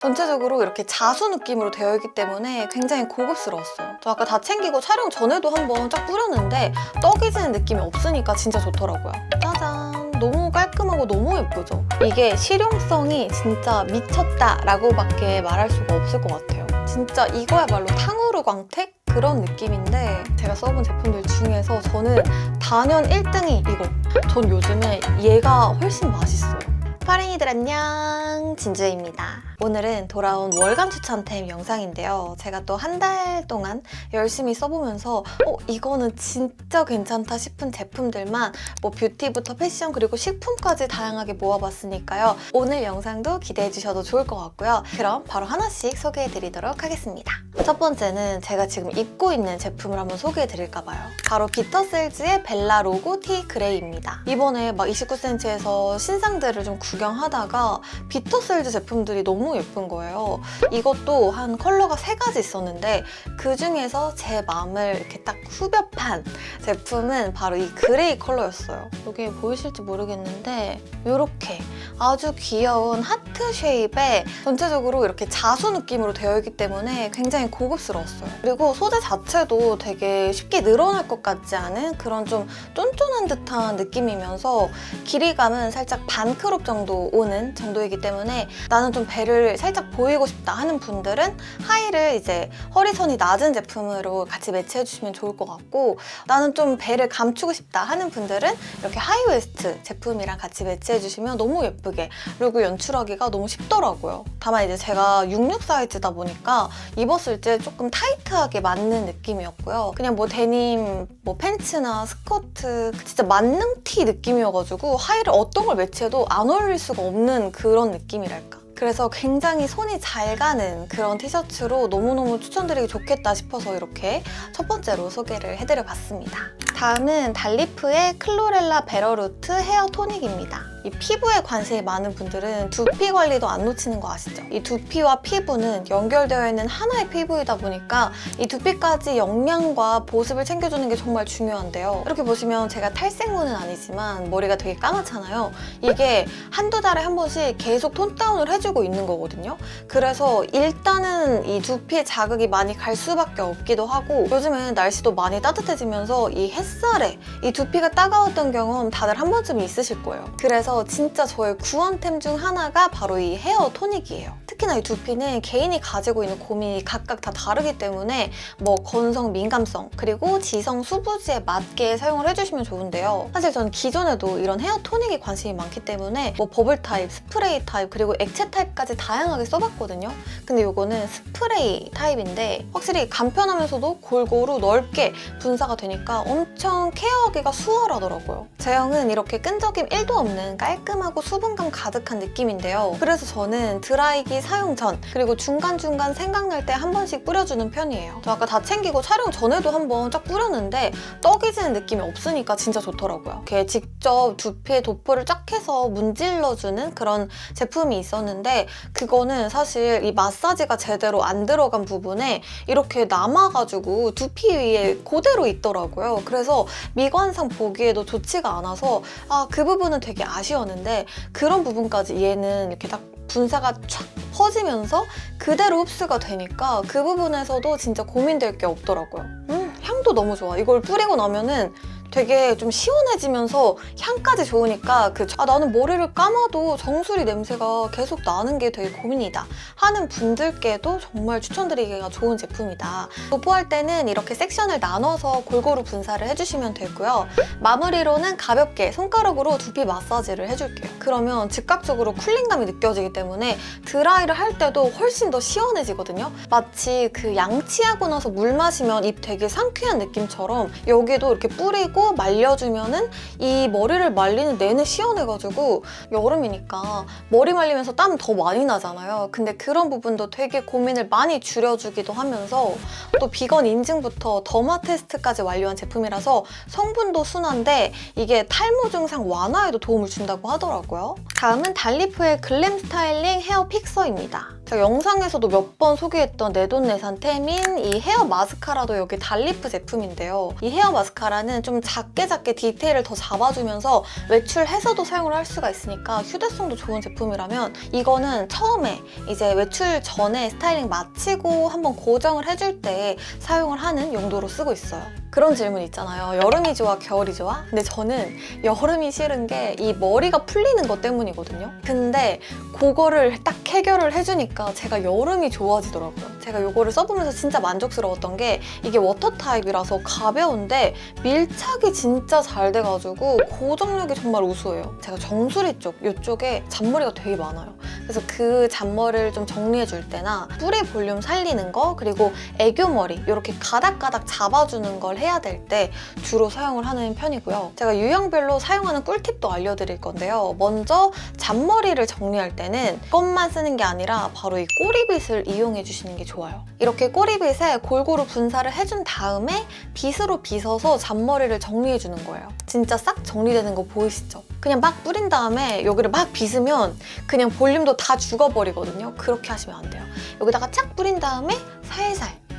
전체적으로 이렇게 자수 느낌으로 되어 있기 때문에 굉장히 고급스러웠어요. 저 아까 다 챙기고 촬영 전에도 한번 쫙 뿌렸는데 떡이 지는 느낌이 없으니까 진짜 좋더라고요. 짜잔! 너무 깔끔하고 너무 예쁘죠? 이게 실용성이 진짜 미쳤다 라고밖에 말할 수가 없을 것 같아요. 진짜 이거야말로 탕후루 광택? 그런 느낌인데 제가 써본 제품들 중에서 저는 단연 1등이 이거. 전 요즘에 얘가 훨씬 맛있어요. 파랭이들 안녕 진주입니다. 오늘은 돌아온 월간 추천템 영상인데요. 제가 또 한 달 동안 열심히 써보면서 어 이거는 진짜 괜찮다 싶은 제품들만 뭐 뷰티부터 패션 그리고 식품까지 다양하게 모아봤으니까요. 오늘 영상도 기대해 주셔도 좋을 것 같고요. 그럼 바로 하나씩 소개해 드리도록 하겠습니다. 첫 번째는 제가 지금 입고 있는 제품을 한번 소개해 드릴까 봐요. 바로 비터셀즈의 벨라 로고 티 그레이입니다. 이번에 막 29cm에서 신상들을 좀 구경하다가 비터셀즈 제품들이 너무 예쁜 거예요. 이것도 한 컬러가 세 가지 있었는데 그 중에서 제 마음을 이렇게 딱 후벼판 제품은 바로 이 그레이 컬러였어요. 여기 보이실지 모르겠는데 이렇게 아주 귀여운 하트 쉐입에 전체적으로 이렇게 자수 느낌으로 되어 있기 때문에 굉장히 고급스러웠어요. 그리고 소재 자체도 되게 쉽게 늘어날 것 같지 않은 그런 좀 쫀쫀한 듯한 느낌이면서 길이감은 살짝 반크롭 정도 오는 정도이기 때문에 나는 좀 배를 살짝 보이고 싶다 하는 분들은 하의를 이제 허리선이 낮은 제품으로 같이 매치해 주시면 좋을 것 같고 나는 좀 배를 감추고 싶다 하는 분들은 이렇게 하이웨스트 제품이랑 같이 매치해 주시면 너무 예쁘게 그리고 연출하기가 너무 쉽더라고요. 다만 이제 제가 66 사이즈다 보니까 입었을 때 조금 타이트하게 맞는 느낌이었고요. 그냥 뭐 데님 뭐 팬츠나 스커트 진짜 만능 티 느낌이어가지고 하의를 어떤 걸 매치해도 안 어울릴 수가 없는 그런 느낌이랄까. 그래서 굉장히 손이 잘 가는 그런 티셔츠로 너무너무 추천드리기 좋겠다 싶어서 이렇게 첫 번째로 소개를 해드려 봤습니다. 다음은 달리프의 클로렐라 베러루트 헤어 토닉입니다. 이 피부에 관심이 많은 분들은 두피 관리도 안 놓치는 거 아시죠? 이 두피와 피부는 연결되어 있는 하나의 피부이다 보니까 이 두피까지 영양과 보습을 챙겨주는 게 정말 중요한데요. 이렇게 보시면 제가 탈색무는 아니지만 머리가 되게 까맣잖아요. 이게 한두 달에 한 번씩 계속 톤 다운을 해주고 있는 거거든요. 그래서 일단은 이 두피에 자극이 많이 갈 수밖에 없기도 하고 요즘은 날씨도 많이 따뜻해지면서 이 햇살에 이 두피가 따가웠던 경험 다들 한 번쯤 있으실 거예요. 그래서 진짜 저의 구원템 중 하나가 바로 이 헤어 토닉이에요. 특히나 이 두피는 개인이 가지고 있는 고민이 각각 다 다르기 때문에 뭐 건성 민감성 그리고 지성 수부지에 맞게 사용을 해주시면 좋은데요. 사실 저는 기존에도 이런 헤어 토닉에 관심이 많기 때문에 뭐 버블 타입, 스프레이 타입 그리고 액체 타입까지 다양하게 써봤거든요. 근데 이거는 스프레이 타입인데 확실히 간편하면서도 골고루 넓게 분사가 되니까 엄청 케어하기가 수월하더라고요. 제형은 이렇게 끈적임 1도 없는 깔끔하고 수분감 가득한 느낌인데요. 그래서 저는 드라이기 사용 전 그리고 중간중간 생각날 때 한 번씩 뿌려주는 편이에요. 저 아까 다 챙기고 촬영 전에도 한번 쫙 뿌렸는데 떡이 지는 느낌이 없으니까 진짜 좋더라고요. 이렇게 직접 두피에 도포를 쫙 해서 문질러주는 그런 제품이 있었는데 그거는 사실 이 마사지가 제대로 안 들어간 부분에 이렇게 남아가지고 두피 위에 그대로 있더라고요. 그래서 미관상 보기에도 좋지가 않아서 아 그 부분은 되게 아쉬 웠는데 그런 부분까지 얘는 이렇게 딱 분사가 촥 퍼지면서 그대로 흡수가 되니까 그 부분에서도 진짜 고민될 게 없더라고요. 음, 향도 너무 좋아. 이걸 뿌리고 나면은 되게 좀 시원해지면서 향까지 좋으니까 그 아, 나는 머리를 감아도 정수리 냄새가 계속 나는 게 되게 고민이다 하는 분들께도 정말 추천드리기가 좋은 제품이다. 도포할 때는 이렇게 섹션을 나눠서 골고루 분사를 해주시면 되고요. 마무리로는 가볍게 손가락으로 두피 마사지를 해줄게요. 그러면 즉각적으로 쿨링감이 느껴지기 때문에 드라이를 할 때도 훨씬 더 시원해지거든요. 마치 그 양치하고 나서 물 마시면 입 되게 상쾌한 느낌처럼 여기도 이렇게 뿌리고 말려주면은 이 머리를 말리는 내내 시원해가지고 여름이니까 머리 말리면서 땀 더 많이 나잖아요. 근데 그런 부분도 되게 고민을 많이 줄여주기도 하면서 또 비건 인증부터 더마 테스트까지 완료한 제품이라서 성분도 순한데 이게 탈모 증상 완화에도 도움을 준다고 하더라고요. 다음은 달리프의 글램 스타일링 헤어 픽서입니다. 제가 영상에서도 몇 번 소개했던 내돈내산 템인 이 헤어 마스카라도 여기 달리프 제품인데요. 이 헤어 마스카라는 좀 작게 작게 디테일을 더 잡아주면서 외출해서도 사용을 할 수가 있으니까 휴대성도 좋은 제품이라면 이거는 처음에 이제 외출 전에 스타일링 마치고 한번 고정을 해줄 때 사용을 하는 용도로 쓰고 있어요. 그런 질문 있잖아요. 여름이 좋아, 겨울이 좋아? 근데 저는 여름이 싫은 게 이 머리가 풀리는 것 때문이거든요. 근데 그거를 딱 해결을 해주니까 제가 여름이 좋아지더라고요. 제가 이거를 써보면서 진짜 만족스러웠던 게 이게 워터 타입이라서 가벼운데 밀착이 진짜 잘 돼가지고 고정력이 정말 우수해요. 제가 정수리 쪽, 이쪽에 잔머리가 되게 많아요. 그래서 그 잔머리를 좀 정리해줄 때나 뿌리 볼륨 살리는 거 그리고 애교머리 이렇게 가닥가닥 잡아주는 걸 해야 될 때 주로 사용을 하는 편이고요. 제가 유형별로 사용하는 꿀팁도 알려드릴 건데요. 먼저 잔머리를 정리할 때는 껌만 쓰는 게 아니라 바로 이 꼬리빗을 이용해 주시는 게 좋아요. 이렇게 꼬리빗에 골고루 분사를 해준 다음에 빗으로 빗어서 잔머리를 정리해 주는 거예요. 진짜 싹 정리되는 거 보이시죠? 그냥 막 뿌린 다음에 여기를 막 빗으면 그냥 볼륨도 다 죽어버리거든요. 그렇게 하시면 안 돼요. 여기다가 착 뿌린 다음에 살살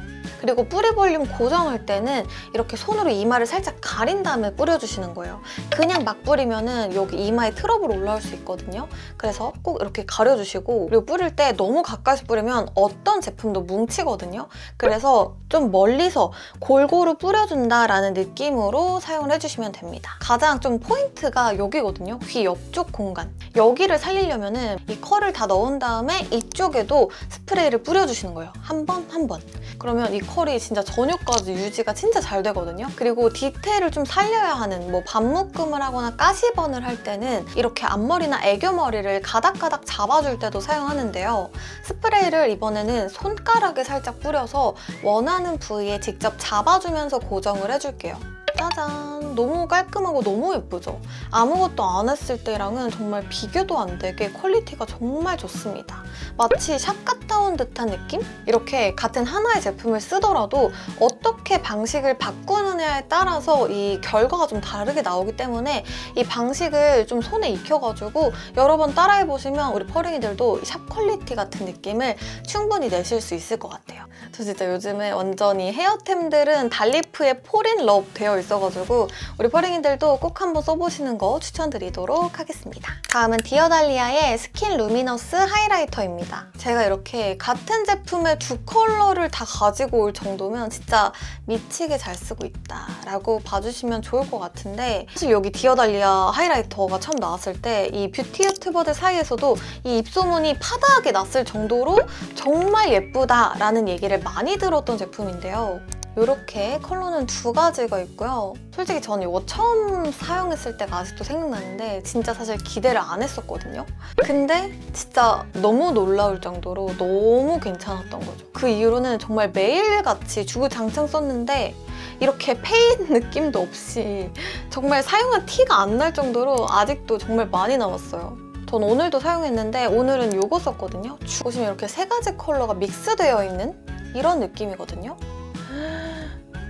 그리고 뿌리 볼륨 고정할 때는 이렇게 손으로 이마를 살짝 가린 다음에 뿌려주시는 거예요. 그냥 막 뿌리면은 여기 이마에 트러블 올라올 수 있거든요. 그래서 꼭 이렇게 가려주시고 그리고 뿌릴 때 너무 가까이서 뿌리면 어떤 제품도 뭉치거든요. 그래서 좀 멀리서 골고루 뿌려준다라는 느낌으로 사용을 해주시면 됩니다. 가장 좀 포인트가 여기거든요. 귀 옆쪽 공간. 여기를 살리려면은 이 컬을 다 넣은 다음에 이쪽에도 스프레이를 뿌려주시는 거예요. 한 번, 한 번. 그러면 이 컬이 진짜 저녁까지 유지가 진짜 잘 되거든요. 그리고 디테일을 좀 살려야 하는 뭐 반묶음을 하거나 가시번을 할 때는 이렇게 앞머리나 애교머리를 가닥가닥 잡아줄 때도 사용하는데요. 스프레이를 이번에는 손가락에 살짝 뿌려서 원하는 부위에 직접 잡아주면서 고정을 해줄게요. 짜잔! 너무 깔끔하고 너무 예쁘죠? 아무것도 안 했을 때랑은 정말 비교도 안 되게 퀄리티가 정말 좋습니다. 마치 샵 갔다 온 듯한 느낌? 이렇게 같은 하나의 제품을 쓰더라도 어떻게 방식을 바꾸느냐에 따라서 이 결과가 좀 다르게 나오기 때문에 이 방식을 좀 손에 익혀가지고 여러 번 따라해보시면 우리 퍼링이들도 샵 퀄리티 같은 느낌을 충분히 내실 수 있을 것 같아요. 저 진짜 요즘에 완전히 헤어템들은 달리프에 폴인 러브 되어 있어 가지고 우리 퍼링이들도 꼭 한번 써보시는 거 추천드리도록 하겠습니다. 다음은 디어달리아의 스킨 루미너스 하이라이터입니다. 제가 이렇게 같은 제품의 두 컬러를 다 가지고 올 정도면 진짜 미치게 잘 쓰고 있다라고 봐주시면 좋을 것 같은데 사실 여기 디어달리아 하이라이터가 처음 나왔을 때 이 뷰티 유튜버들 사이에서도 이 입소문이 파다하게 났을 정도로 정말 예쁘다라는 얘기를 많이 들었던 제품인데요. 이렇게 컬러는 두 가지가 있고요. 솔직히 저는 이거 처음 사용했을 때가 아직도 생각나는데 진짜 사실 기대를 안 했었거든요. 근데 진짜 너무 놀라울 정도로 너무 괜찮았던 거죠. 그 이후로는 정말 매일같이 주구장창 썼는데 이렇게 페인 느낌도 없이 정말 사용한 티가 안 날 정도로 아직도 정말 많이 남았어요. 전 오늘도 사용했는데 오늘은 이거 썼거든요. 보시면 이렇게 세 가지 컬러가 믹스되어 있는 이런 느낌이거든요.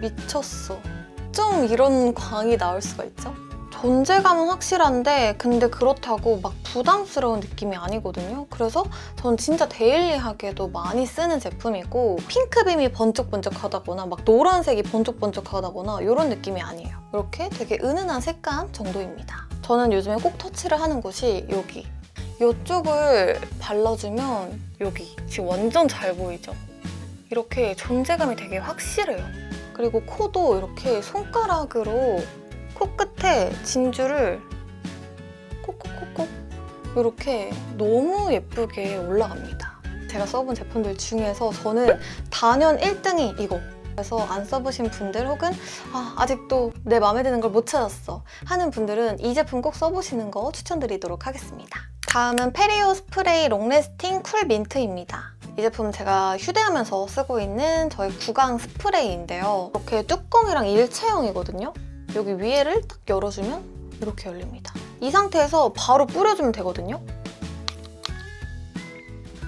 미쳤어. 좀 이런 광이 나올 수가 있죠? 존재감은 확실한데 근데 그렇다고 막 부담스러운 느낌이 아니거든요. 그래서 전 진짜 데일리하게도 많이 쓰는 제품이고 핑크빔이 번쩍번쩍하다거나 막 노란색이 번쩍번쩍하다거나 이런 느낌이 아니에요. 이렇게 되게 은은한 색감 정도입니다. 저는 요즘에 꼭 터치를 하는 곳이 여기. 이쪽을 발라주면 여기 지금 완전 잘 보이죠? 이렇게 존재감이 되게 확실해요. 그리고 코도 이렇게 손가락으로 코끝에 진주를 콕콕콕콕 이렇게 너무 예쁘게 올라갑니다. 제가 써본 제품들 중에서 저는 단연 1등이 이거. 그래서 안 써보신 분들 혹은 아, 아직도 내 마음에 드는 걸 못 찾았어 하는 분들은 이 제품 꼭 써보시는 거 추천드리도록 하겠습니다. 다음은 페리오 스프레이 롱래스팅 쿨 민트입니다. 이 제품 제가 휴대하면서 쓰고 있는 저희 구강 스프레이인데요. 이렇게 뚜껑이랑 일체형이거든요. 여기 위에를 딱 열어주면 이렇게 열립니다. 이 상태에서 바로 뿌려주면 되거든요.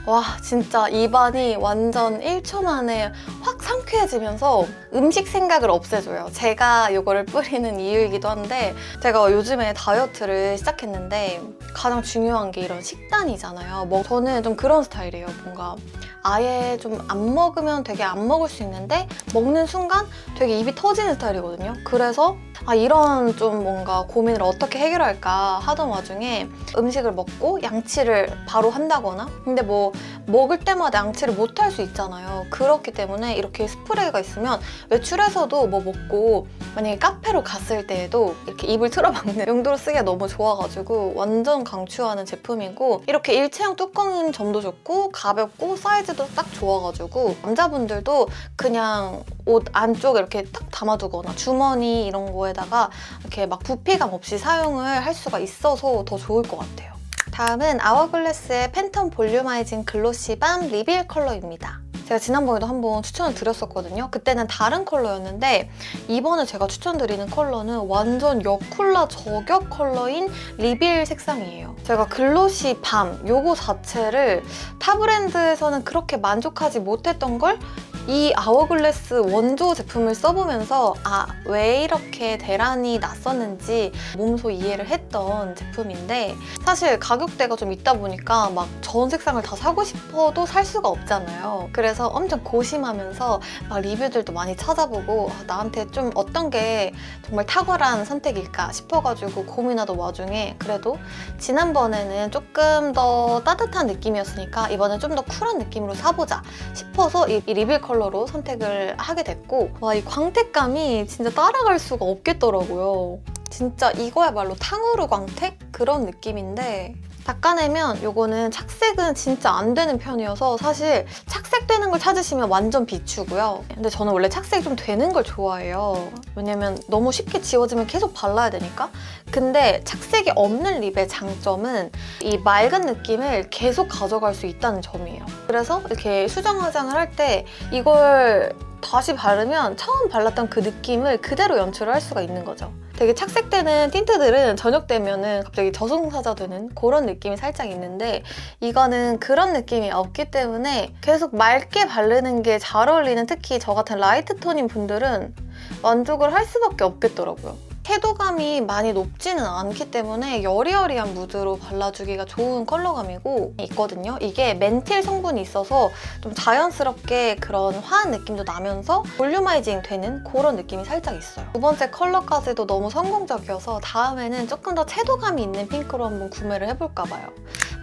와 진짜 입안이 완전 1초 만에 확 상쾌해지면서 음식 생각을 없애줘요. 제가 이거를 뿌리는 이유이기도 한데 제가 요즘에 다이어트를 시작했는데 가장 중요한 게 이런 식단이잖아요. 뭐 저는 좀 그런 스타일이에요. 뭔가 아예 좀 안 먹으면 되게 안 먹을 수 있는데 먹는 순간 되게 입이 터지는 스타일이거든요. 그래서 아 이런 좀 뭔가 고민을 어떻게 해결할까 하던 와중에 음식을 먹고 양치를 바로 한다거나 근데 뭐 먹을 때마다 양치를 못 할 수 있잖아요. 그렇기 때문에 이렇게 스프레이가 있으면 외출해서도 뭐 먹고 만약에 카페로 갔을 때에도 이렇게 입을 틀어막는 용도로 쓰기가 너무 좋아가지고 완전 강추하는 제품이고 이렇게 일체형 뚜껑인 점도 좋고 가볍고 사이즈도 딱 좋아가지고 남자분들도 그냥 옷 안쪽에 이렇게 딱 담아두거나 주머니 이런 거에다가 이렇게 막 부피감 없이 사용을 할 수가 있어서 더 좋을 것 같아요. 다음은 아워글래스의 팬텀 볼륨아이징 글로시 밤 리빌 컬러입니다. 제가 지난번에도 한번 추천을 드렸었거든요. 그때는 다른 컬러였는데 이번에 제가 추천드리는 컬러는 완전 여쿨라 저격 컬러인 리빌 색상이에요. 제가 글로시 밤 요거 자체를 타 브랜드에서는 그렇게 만족하지 못했던 걸 이 아워글래스 원조 제품을 써보면서 아 왜 이렇게 대란이 났었는지 몸소 이해를 했던 제품인데 사실 가격대가 좀 있다 보니까 막 전 색상을 다 사고 싶어도 살 수가 없잖아요. 그래서 엄청 고심하면서 막 리뷰들도 많이 찾아보고 아, 나한테 좀 어떤 게 정말 탁월한 선택일까 싶어가지고 고민하던 와중에 그래도 지난번에는 조금 더 따뜻한 느낌이었으니까 이번엔 좀 더 쿨한 느낌으로 사보자 싶어서 이, 이 리빌 컬러 로 선택을 하게 됐고 와 이 광택감이 진짜 따라갈 수가 없겠더라고요. 진짜 이거야말로 탕후루 광택 그런 느낌인데 닦아내면 요거는 착색은 진짜 안 되는 편이어서 사실 착색되는 걸 찾으시면 완전 비추고요. 근데 저는 원래 착색이 좀 되는 걸 좋아해요. 왜냐면 너무 쉽게 지워지면 계속 발라야 되니까. 근데 착색이 없는 립의 장점은 이 맑은 느낌을 계속 가져갈 수 있다는 점이에요. 그래서 이렇게 수정 화장을 할 때 이걸 다시 바르면 처음 발랐던 그 느낌을 그대로 연출을 할 수가 있는 거죠. 되게 착색되는 틴트들은 저녁 되면은 갑자기 저승사자 되는 그런 느낌이 살짝 있는데 이거는 그런 느낌이 없기 때문에 계속 맑게 바르는 게 잘 어울리는 특히 저 같은 라이트 톤인 분들은 만족을 할 수밖에 없겠더라고요. 섀도감이 많이 높지는 않기 때문에 여리여리한 무드로 발라주기가 좋은 컬러감이고 있거든요. 이게 멘틸 성분이 있어서 좀 자연스럽게 그런 화한 느낌도 나면서 볼륨아이징 되는 그런 느낌이 살짝 있어요. 두 번째 컬러까지도 너무 성공적이어서 다음에는 조금 더 채도감이 있는 핑크로 한번 구매를 해볼까 봐요.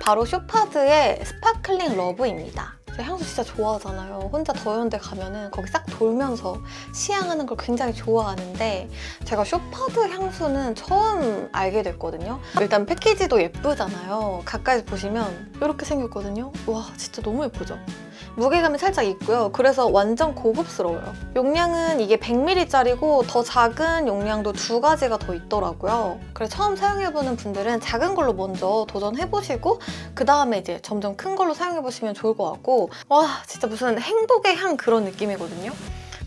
바로 쇼파드의 스파클링 러브입니다. 제가 향수 진짜 좋아하잖아요. 혼자 더운데 가면은 거기 싹 돌면서 시향하는 걸 굉장히 좋아하는데 제가 쇼파드 향수는 처음 알게 됐거든요. 일단 패키지도 예쁘잖아요. 가까이서 보시면 이렇게 생겼거든요. 와 진짜 너무 예쁘죠? 무게감이 살짝 있고요. 그래서 완전 고급스러워요. 용량은 이게 100ml짜리고 더 작은 용량도 두 가지가 더 있더라고요. 그래서 처음 사용해보는 분들은 작은 걸로 먼저 도전해보시고 그 다음에 이제 점점 큰 걸로 사용해보시면 좋을 것 같고 와 진짜 무슨 행복의 향 그런 느낌이거든요.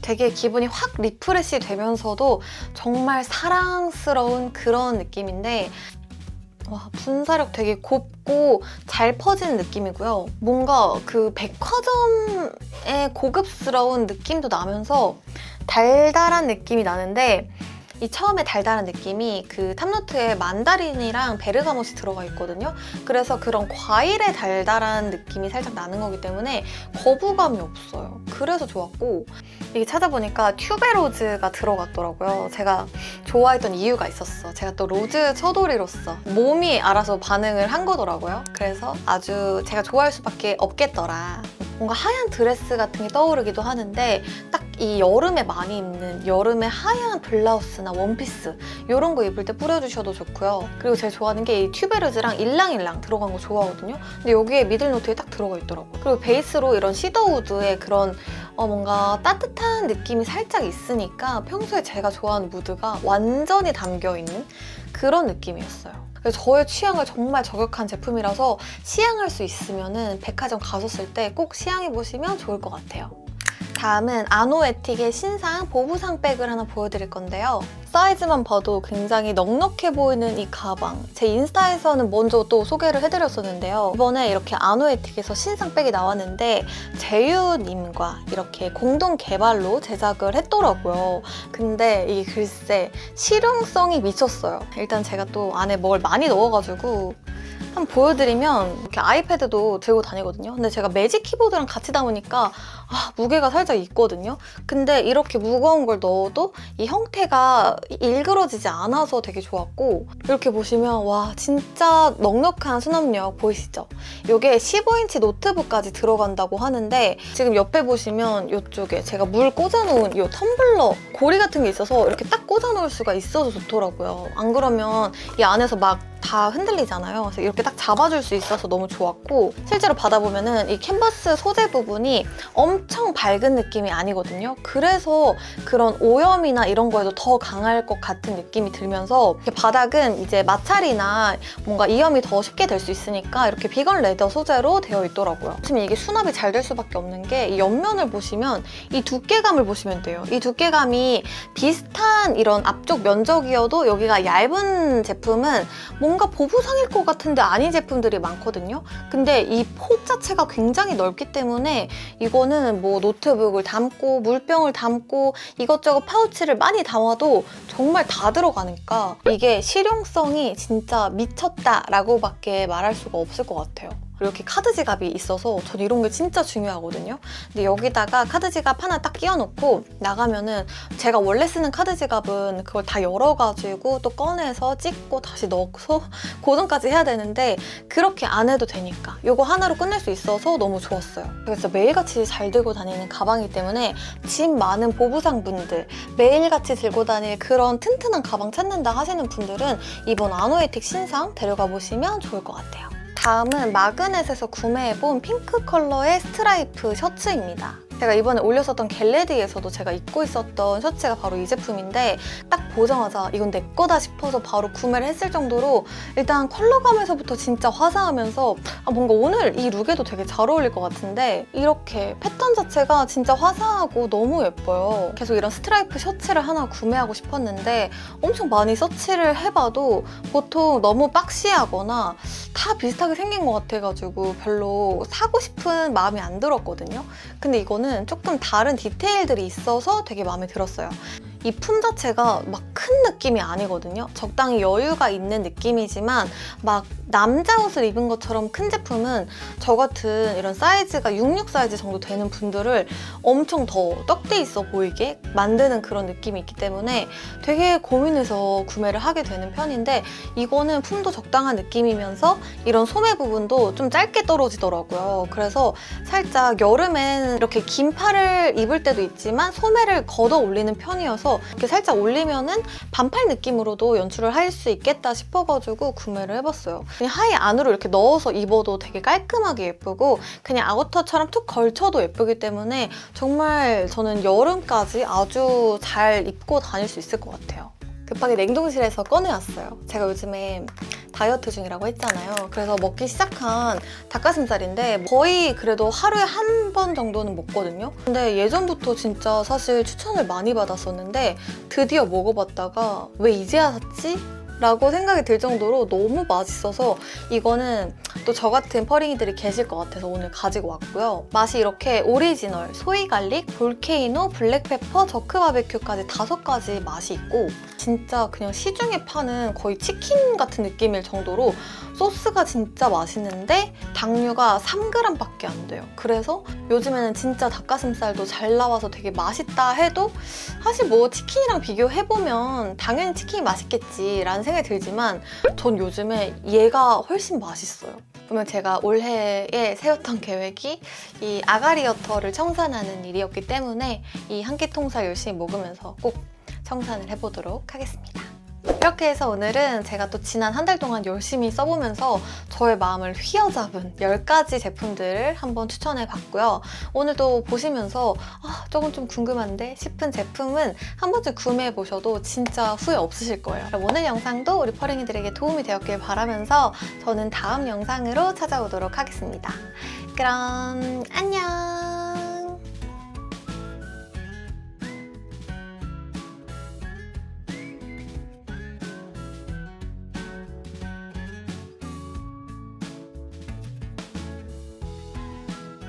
되게 기분이 확 리프레시 되면서도 정말 사랑스러운 그런 느낌인데 와, 분사력 되게 곱고 잘 퍼지는 느낌이고요. 뭔가 그 백화점의 고급스러운 느낌도 나면서 달달한 느낌이 나는데 이 처음에 달달한 느낌이 그 탑노트에 만다린이랑 베르가못이 들어가 있거든요. 그래서 그런 과일의 달달한 느낌이 살짝 나는 거기 때문에 거부감이 없어요. 그래서 좋았고 이게 찾아보니까 튜베로즈가 들어갔더라고요. 제가 좋아했던 이유가 있었어. 제가 또 로즈 처돌이로서 몸이 알아서 반응을 한 거더라고요. 그래서 아주 제가 좋아할 수밖에 없겠더라. 뭔가 하얀 드레스 같은 게 떠오르기도 하는데 딱 이 여름에 많이 입는 여름에 하얀 블라우스나 원피스 이런 거 입을 때 뿌려주셔도 좋고요. 그리고 제가 좋아하는 게 이 튜베르즈랑 일랑일랑 들어간 거 좋아하거든요. 근데 여기에 미들노트에 딱 들어가 있더라고요. 그리고 베이스로 이런 시더우드의 그런 어, 뭔가 따뜻한 느낌이 살짝 있으니까 평소에 제가 좋아하는 무드가 완전히 담겨 있는 그런 느낌이었어요. 저의 취향을 정말 저격한 제품이라서 시향할 수 있으면 백화점 가셨을 때 꼭 시향해 보시면 좋을 것 같아요. 다음은 아노에틱의 신상 보부상 백을 하나 보여드릴 건데요. 사이즈만 봐도 굉장히 넉넉해 보이는 이 가방. 제 인스타에서는 먼저 또 소개를 해드렸었는데요. 이번에 이렇게 아노에틱에서 신상 백이 나왔는데 제유님과 이렇게 공동 개발로 제작을 했더라고요. 근데 이 글쎄 실용성이 미쳤어요. 일단 제가 또 안에 뭘 많이 넣어가지고 한번 보여드리면 이렇게 아이패드도 들고 다니거든요. 근데 제가 매직 키보드랑 같이 담으니까 아, 무게가 살짝 있거든요. 근데 이렇게 무거운 걸 넣어도 이 형태가 일그러지지 않아서 되게 좋았고 이렇게 보시면 와 진짜 넉넉한 수납력 보이시죠? 이게 15인치 노트북까지 들어간다고 하는데 지금 옆에 보시면 이쪽에 제가 물 꽂아놓은 이 텀블러 고리 같은 게 있어서 이렇게 딱 꽂아놓을 수가 있어서 좋더라고요. 안 그러면 이 안에서 막다 흔들리잖아요. 그래서 이렇게 딱 잡아줄 수 있어서 너무 좋았고 실제로 받아보면은 이 캔버스 소재 부분이 엄청 밝은 느낌이 아니거든요. 그래서 그런 오염이나 이런 거에도 더 강할 것 같은 느낌이 들면서 바닥은 이제 마찰이나 뭔가 이염이 더 쉽게 될 수 있으니까 이렇게 비건 레더 소재로 되어 있더라고요. 지금 이게 수납이 잘 될 수밖에 없는 게 이 옆면을 보시면 이 두께감을 보시면 돼요. 이 두께감이 비슷한 이런 앞쪽 면적이어도 여기가 얇은 제품은 뭔가 보부상일 것 같은데 아닌 제품들이 많거든요. 근데 이 폭 자체가 굉장히 넓기 때문에 이거는 뭐 노트북을 담고 물병을 담고 이것저것 파우치를 많이 담아도 정말 다 들어가니까 이게 실용성이 진짜 미쳤다라고밖에 말할 수가 없을 것 같아요. 이렇게 카드 지갑이 있어서 전 이런 게 진짜 중요하거든요. 근데 여기다가 카드 지갑 하나 딱 끼워놓고 나가면은 제가 원래 쓰는 카드 지갑은 그걸 다 열어가지고 또 꺼내서 찍고 다시 넣어서 고정까지 해야 되는데 그렇게 안 해도 되니까 이거 하나로 끝낼 수 있어서 너무 좋았어요. 그래서 매일같이 잘 들고 다니는 가방이기 때문에 짐 많은 보부상 분들 매일같이 들고 다닐 그런 튼튼한 가방 찾는다 하시는 분들은 이번 아노에틱 신상 데려가 보시면 좋을 것 같아요. 다음은 마그넷에서 구매해본 핑크 컬러의 스트라이프 셔츠입니다. 제가 이번에 올렸었던 겟레디에서도 제가 입고 있었던 셔츠가 바로 이 제품인데 딱 보자마자 이건 내 거다 싶어서 바로 구매를 했을 정도로 일단 컬러감에서부터 진짜 화사하면서 아, 뭔가 오늘 이 룩에도 되게 잘 어울릴 것 같은데 이렇게 패턴 자체가 진짜 화사하고 너무 예뻐요. 계속 이런 스트라이프 셔츠를 하나 구매하고 싶었는데 엄청 많이 서치를 해봐도 보통 너무 박시하거나 다 비슷하게 생긴 것 같아가지고 별로 사고 싶은 마음이 안 들었거든요. 근데 이거는 조금 다른 디테일들이 있어서 되게 마음에 들었어요. 이 품 자체가 막큰 느낌이 아니거든요. 적당히 여유가 있는 느낌이지만 막 남자 옷을 입은 것처럼 큰 제품은 저 같은 이런 사이즈가 66 사이즈 정도 되는 분들을 엄청 더 떡대 있어 보이게 만드는 그런 느낌이 있기 때문에 되게 고민해서 구매를 하게 되는 편인데 이거는 품도 적당한 느낌이면서 이런 소매 부분도 좀 짧게 떨어지더라고요. 그래서 살짝 여름엔 이렇게 긴 팔을 입을 때도 있지만 소매를 걷어 올리는 편이어서 이렇게 살짝 올리면은 반팔 느낌으로도 연출을 할 수 있겠다 싶어가지고 구매를 해봤어요. 그냥 하의 안으로 이렇게 넣어서 입어도 되게 깔끔하게 예쁘고 그냥 아우터처럼 툭 걸쳐도 예쁘기 때문에 정말 저는 여름까지 아주 잘 입고 다닐 수 있을 것 같아요. 급하게 냉동실에서 꺼내왔어요. 제가 요즘에 다이어트 중이라고 했잖아요. 그래서 먹기 시작한 닭가슴살인데 거의 그래도 하루에 한 번 정도는 먹거든요. 근데 예전부터 진짜 사실 추천을 많이 받았었는데 드디어 먹어봤다가 왜 이제야 샀지? 라고 생각이 들 정도로 너무 맛있어서 이거는 또 저 같은 퍼링이들이 계실 것 같아서 오늘 가지고 왔고요. 맛이 이렇게 오리지널, 소이 갈릭, 볼케이노, 블랙페퍼, 저크 바베큐까지 다섯 가지 맛이 있고 진짜 그냥 시중에 파는 거의 치킨 같은 느낌일 정도로 소스가 진짜 맛있는데 당류가 3g밖에 안 돼요. 그래서 요즘에는 진짜 닭가슴살도 잘 나와서 되게 맛있다 해도 사실 뭐 치킨이랑 비교해보면 당연히 치킨이 맛있겠지라는 생각이 들지만 전 요즘에 얘가 훨씬 맛있어요. 그러면 제가 올해에 세웠던 계획이 이 아가리어터를 청산하는 일이었기 때문에 이 한 끼 통살 열심히 먹으면서 꼭 청산을 해보도록 하겠습니다. 이렇게 해서 오늘은 제가 또 지난 한 달 동안 열심히 써보면서 저의 마음을 휘어잡은 10가지 제품들을 한번 추천해 봤고요. 오늘도 보시면서 아, 조금 좀 궁금한데 싶은 제품은 한 번쯤 구매해 보셔도 진짜 후회 없으실 거예요. 오늘 영상도 우리 퍼링이들에게 도움이 되었길 바라면서 저는 다음 영상으로 찾아오도록 하겠습니다. 그럼 안녕!